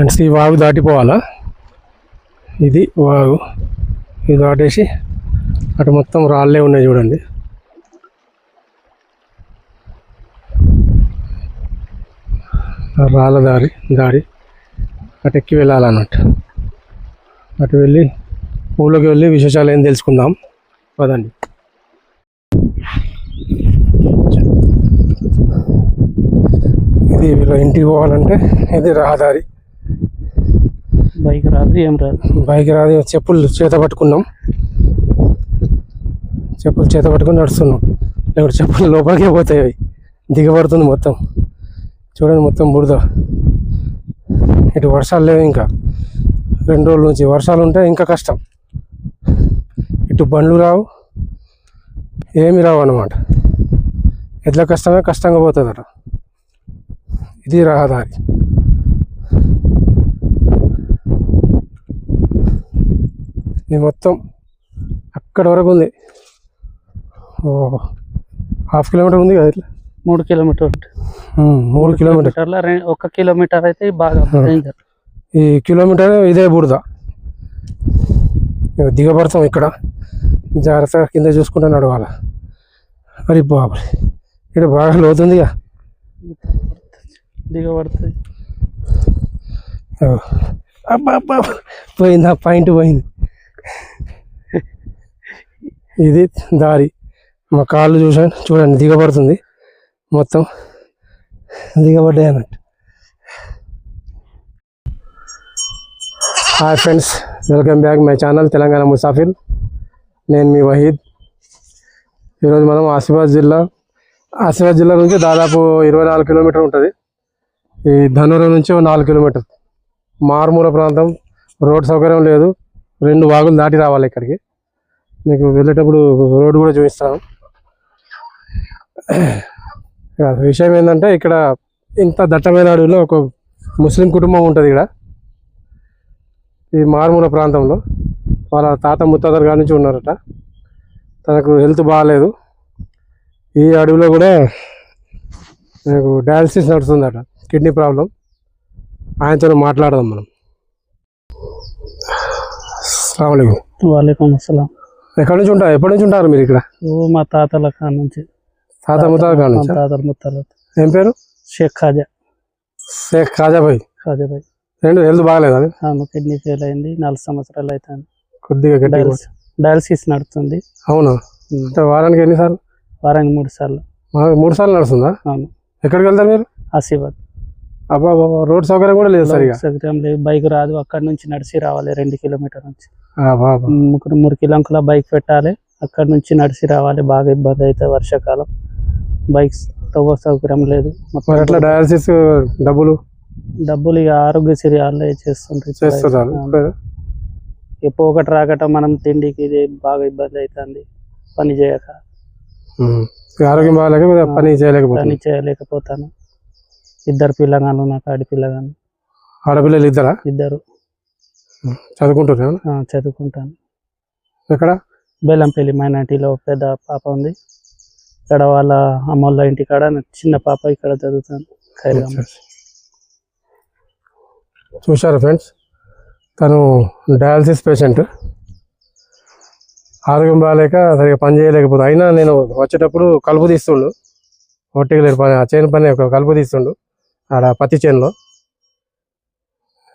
Friends ఈ వాగు దాటిపోవాలా? ఇది వాగు. ఇది దాటేసి అటు మొత్తం రాళ్ళే ఉన్నాయి చూడండి. రాళ్ళ దారి దారి అటు ఎక్కి వెళ్ళాలన్నట్టు. అటు వెళ్ళి ఊళ్ళోకి వెళ్ళి విశేషాలు ఏం తెలుసుకుందాం. పదండి. ఇది వీళ్ళ ఇంటికి పోవాలంటే ఇది రహదారి. బైక్ రాదు ఏం రాదు. బైక్ రాదు చెప్పులు చేత పట్టుకున్నాం. చెప్పులు చేత పట్టుకుని నడుస్తున్నాం. లేకపోతే చెప్పులు లోపలికే పోతాయి అవి. దిగబడుతుంది మొత్తం. చూడండి మొత్తం బురద. ఇటు వర్షాలు లేవు ఇంకా. రెండు రోజుల నుంచి వర్షాలు ఉంటే ఇంకా కష్టం. ఇటు బండ్లు రావు. ఏమి రావు అన్నమాట. ఎట్లా కష్టమే కష్టంగా పోతుంది అట ఇది రహదారి. ఇది మొత్తం అక్కడ వరకు ఉంది. ఓ హాఫ్ కిలోమీటర్ ఉంది కదా ఇట్లా? మూడు కిలోమీటర్ మూడు కిలోమీటర్ ఒక కిలోమీటర్ అయితే బాగా ఈ కిలోమీటర్ ఇదే బురద దిగబడతాం ఇక్కడ. జాగ్రత్తగా కింద చూసుకుంటూ నడవాలి. మరి బాబు ఇక్కడ బాగా లోతుందిగా దిగబడుతుంది. అబ్బా అబ్బా పోయింది? ఆ పాయింట్ పోయింది. ఇది దారి. మా కాళ్ళు చూసాను చూడండి దిగబడుతుంది. మొత్తం దిగబడ్డాయి అన్నట్టు. Hi friends welcome back my channel Telangana Musafir. నేను మీ వహీద్. ఈరోజు మనం ఆసిఫాబాద్ జిల్లా ఆసిఫాబాద్ జిల్లా నుంచి దాదాపు ఇరవై నాలుగు కిలోమీటర్ ఉంటుంది. ఈ ధనుర నుంచి నాలుగు కిలోమీటర్ మారుమూల ప్రాంతం రోడ్ సౌకర్యం లేదు. రెండు వాగులు దాటి రావాలి ఇక్కడికి. మీకు వెళ్ళేటప్పుడు రోడ్డు కూడా చూపిస్తాను. విషయం ఏంటంటే ఇక్కడ ఇంత దట్టమైన అడవిలో ఒక ముస్లిం కుటుంబం ఉంటుంది ఇక్కడ. ఈ మారుమూల ప్రాంతంలో. వాళ్ళ తాత ముత్తాతల కాడి నుంచి ఉన్నారట. తనకు హెల్త్ బాగాలేదు. ఈ అడవిలో కూడా నాకు డయాలసిస్ నడుస్తుందట. Kidney problem. ఆయనతో మాట్లాడదాం మనం. అస్సలాము వాలేకం అస్సలాం. ఎక్కడి నుంచి ఉంటారు ఎప్పటి నుంచి ఉంటారు మీరు ఇక్కడ? ఓ మా తాతల కాడ నుంచి. తాత ముత్తాత కాడ నుంచి? తాతల ముత్తాల ఏం పేరు? షేక్ ఖాజా. షేక్ ఖాజా భాయ్ రెండు హెల్త్ బాగాలేదు ఆమె కిడ్నీ ఫెయిల్ అయింది నాలుగు సంవత్సరాలు అవుతుంది. కొద్దిగా డయాలసిస్ నడుస్తుంది. అవునా. అంటే వారానికి ఎన్నిసార్లు? వారానికి మూడు సార్లు. మూడు సార్లు నడుస్తుందా? అవును. ఎక్కడికి వెళ్తారు మీరు? ఆశీర్వాద్. అబ్బా రోడ్ సౌకర్యం కూడా లేదు సరిగా. సౌకర్యం లేదు. బైక్ రాదు. అక్కడ నుంచి నడిచి రావాలి రెండు కిలోమీటర్ నుంచి. ముగ్గురు మూడు కిలోమీటర్ల బైక్ పెట్టాలి. అక్కడ నుంచి నడిచి రావాలి. బాగా ఇబ్బంది అవుతుంది వర్షాకాలం. బైక్స్ తవ్వ సౌకర్యం లేదు. ఎట్లా డయాలసిస్ డబ్బులు? డబ్బులు ఇక ఆరోగ్యశ్రీ వాళ్ళే చేస్తుంటారు ఎప్పుడు ఒకటి రాకట మనం తిండికి ఇది బాగా ఇబ్బంది అవుతుంది పని చేయక. ఆరోగ్యం బాగాలేక పని పని చేయలేకపోతుంది చేయలేకపోతాను ఇద్దరు పిల్లగాను నాకు ఆడి పిల్లగాను ఆడపిల్లలు ఇద్దరా? ఇద్దరు. చదువుకుంటున్నారు ఆ, చదువుకుంటాను ఎక్కడ? బెల్లంపల్లి మైనార్టీలో పెద్ద పాప ఉంది. ఇక్కడ వాళ్ళ అమ్మోళ్ళ ఇంటి కాడ చిన్న పాప ఇక్కడ చదువుతాను చూశారు ఫ్రెండ్స్? తను డయాలసిస్ పేషెంట్. ఆరోగ్యం బాగాలేక సరిగా పని చేయలేకపోతే అయినా నేను వచ్చేటప్పుడు కలుపు తీస్తుండు. ఒట్టిగా పని ఆ చేను పని ఒక కలుపు తీస్తుండు. ఆడ పత్తి చేనులో.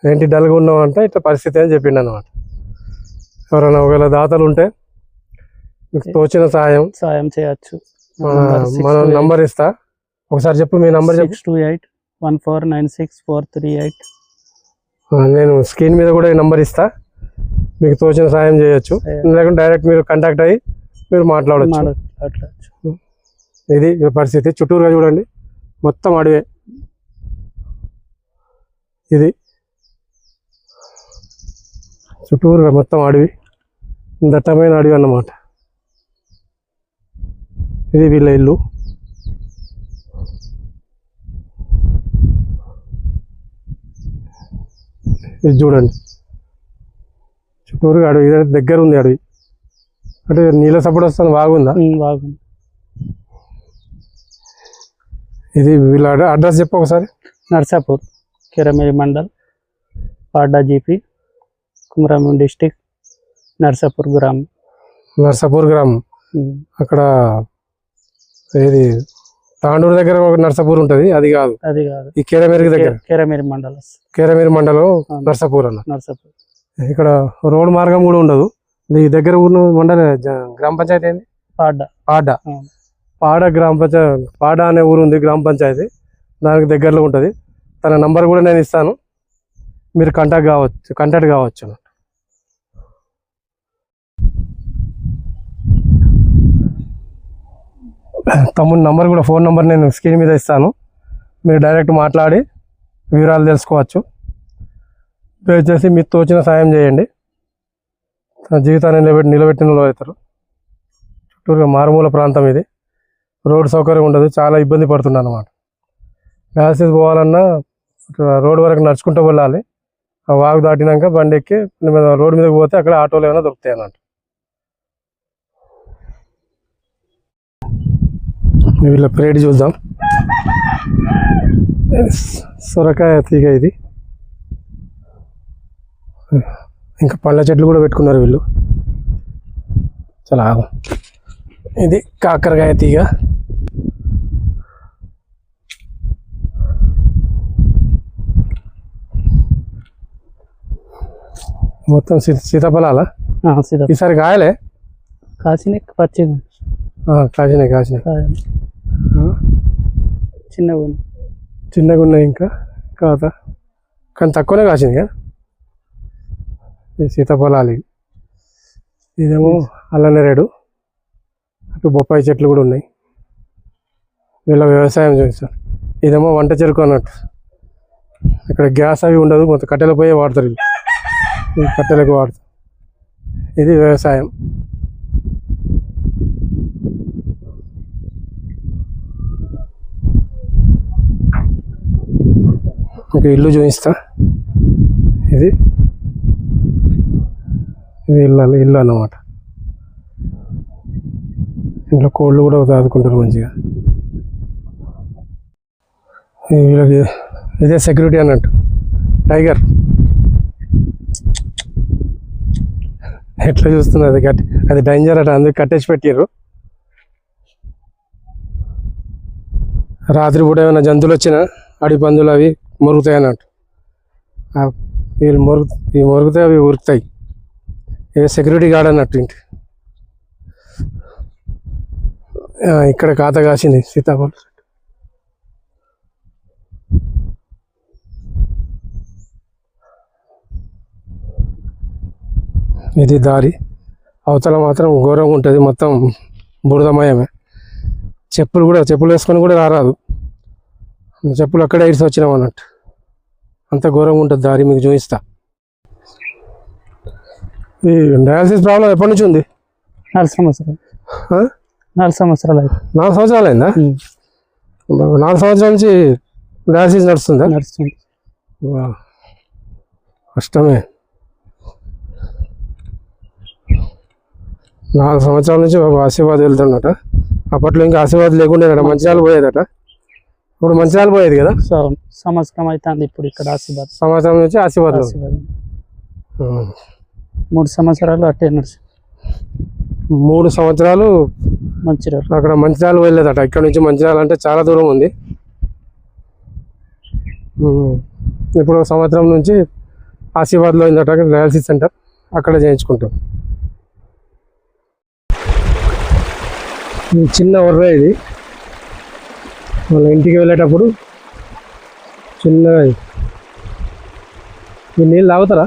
ఏంటి డల్గా ఉన్నావు అంటే ఇట్లా పరిస్థితి అని చెప్పిండు అనమాట ఎవరైనా ఒకవేళ దాతలు ఉంటే మీకు తోచిన సహాయం సాయం చేయొచ్చు. మన నంబర్ ఇస్తా. ఒకసారి చెప్పు మీ నంబర్ చెప్పు. Two eight one four nine six four three eight నేను స్క్రీన్ మీద కూడా ఈ నంబర్ ఇస్తా. మీకు తోచిన సాయం చేయొచ్చు. లేకుంటే డైరెక్ట్ మీరు కాంటాక్ట్ అయ్యి మీరు మాట్లాడచ్చు. ఇది పరిస్థితి. చుట్టూరుగా చూడండి. మొత్తం అడవే. ఇది. చుట్టూరుగా మొత్తం అడవి. దట్టమైన అడవి అన్నమాట. ఇది వీళ్ళ ఇల్లు. ఇది చూడండి. చుట్టూరుగా అడవి. ఇది దగ్గర ఉంది అడవి. అంటే నీళ్ళ సపోర్ట్ వస్తుంది బాగుందా? బాగుంది. ఇది వీళ్ళ అడ్రస్ చెప్పు ఒకసారి. నర్సాపూర్. కిరమేరి మండల్ పాడ్డా జీపీ కుమరంభీం డిస్టిక్ నర్సాపూర్ గ్రామం. నర్సాపూర్ గ్రామం. అక్కడ ఏది తాండూరు దగ్గర ఒక నర్సాపూర్ ఉంటుంది అది కాదు. అది కాదు. ఈ కేరమేరికి దగ్గర. కేరమేరి మండలం. కేరమేరి మండలం నర్సాపూర్ అన్న. నర్సాపూర్. ఇక్కడ రోడ్ మార్గం కూడా ఉండదు. ఈ దగ్గర ఊరు మండల గ్రామ పంచాయతీ ఏంది? పాడ్డా. పాడ ఆ. పాడ గ్రామ పంచాయతీ పాడ అనే ఊరు ఉంది గ్రామ పంచాయతీ. దానికి దగ్గరలో ఉంటుంది. తన నంబర్ కూడా నేను ఇస్తాను. మీరు కంటాక్ట్ కావచ్చు కంటాక్ట్ కావచ్చు తమ్ముడు నంబర్ కూడా ఫోన్ నంబర్ నేను స్క్రీన్ మీద ఇస్తాను. మీరు డైరెక్ట్ మాట్లాడి వివరాలు తెలుసుకోవచ్చు. దయచేసి మీకు తోచిన సాయం చేయండి. తన జీవితాన్ని నిలబెట్టి నిలబెట్టిన వాళ్ళు అవుతారు. చుట్టూరుగా మారుమూల ప్రాంతం ఇది. రోడ్డు సౌకర్యం ఉండదు చాలా ఇబ్బంది పడుతున్నాను అనమాట డయాలసిస్ పోవాలన్నా రోడ్ వరకు నడుచుకుంటూ వెళ్ళాలి. ఆ వాగు దాటినాక బండి ఎక్కి మీద రోడ్ మీదకి పోతే అక్కడ ఆటోలు ఏమైనా దొరుకుతాయి అన్నట్టు. వీళ్ళ ప్లేట్ చూద్దాం. సొరకాయ తీగ ఇది. ఇంకా పళ్ళ చెట్లు కూడా పెట్టుకున్నారు వీళ్ళు. చాలా ఇది కాకరకాయ తీగ. మొత్తం సీతాఫలాల? ఈసారి కాయలే? కాసిన పచ్చిగా ఆ, కాసినాయి కాసినాయి. చిన్నగా ఉంది చిన్నగా ఉన్నాయి ఇంకా? కాత కానీ తక్కువనే కాసింది కదా? ఈ సీతాఫలాలు ఇవి. ఇదేమో అల్లనేరేడు అటు బొప్పాయి చెట్లు కూడా ఉన్నాయి. వీళ్ళ వ్యవసాయం చేస్తారు. ఇదేమో వంట చెరుకు అన్నట్టు. ఇక్కడ గ్యాస్ అవి ఉండదు మొత్తం కట్టెల పోయే వాడతారు ఈ కట్టెలకు వాడుతాం. ఇది వ్యవసాయం. మీకు ఇల్లు చూపిస్తా. ఇది. ఇది ఇల్లు ఇల్లు అన్నమాట. ఇంట్లో కోళ్ళు కూడా దాదుకుంటారు మంచిగా. వీళ్ళకి ఇదే సెక్యూరిటీ అన్నట్టు. టైగర్. ఎట్లా చూస్తుంది అది అది డేంజర్ అట అందుకు కట్టేసి పెట్టారు రాత్రి పూట ఏమైనా జంతువులు వచ్చినా అడి పందులు అవి మురుగుతాయి అన్నట్టు. వీళ్ళు మురుగు ఇవి మురుగుతాయి అవి ఉరుకుతాయి. ఏ సెక్యూరిటీ గార్డ్ అన్నట్టు ఇంటి. ఇక్కడ ఖాతా కాసింది సీతాఫలం. ఇది దారి. అవతల మాత్రం ఘోరంగా ఉంటుంది. మొత్తం బురదమయమే. చెప్పులు కూడా చెప్పులు వేసుకొని కూడా రారాదు. చెప్పులు అక్కడే ఇడిసి వచ్చినాం అన్నట్టు. అంత ఘోరంగా ఉంటుంది దారి మీకు చూపిస్తా. ఈ డయాలసిస్ ప్రాబ్లం ఎప్పటి నుంచి ఉంది? నాలుగు సంవత్సరాలు? నాలుగు సంవత్సరాలు నాలుగు సంవత్సరాలు అయిందా? నాలుగు సంవత్సరాల నుంచి డయాలసిస్ నడుస్తుందా? నడుస్తుంది. కష్టమే. నాలుగు సంవత్సరాల నుంచి బాబు ఆశీర్వాద్ వెళ్తున్నట అప్పట్లో ఇంకా ఆశీర్వాద్ లేకుండేనట మంచిర్యాల పోయేదట. ఇప్పుడు మంచిర్యాల పోయేది కదా? సంవత్సరం అవుతుంది ఇప్పుడు ఇక్కడ ఆశీర్వాద్. సంవత్సరం నుంచి ఆశీర్వాద్. మూడు సంవత్సరాలు అట్టే నడిచి మూడు సంవత్సరాలు మంచిర్యాల. అక్కడ మంచిర్యాల వెళ్ళేదట ఇక్కడ నుంచి మంచిర్యాల అంటే చాలా దూరం ఉంది. ఇప్పుడు సంవత్సరం నుంచి ఆశీర్వాద్లో అయిందట డయాలసిస్ సెంటర్ అక్కడ చేయించుకుంటాం. చిన్న ఉర్ర ఇది. వాళ్ళ ఇంటికి వెళ్ళేటప్పుడు చిన్నగా ఇది. ఈ నీళ్ళు తాగుతారా?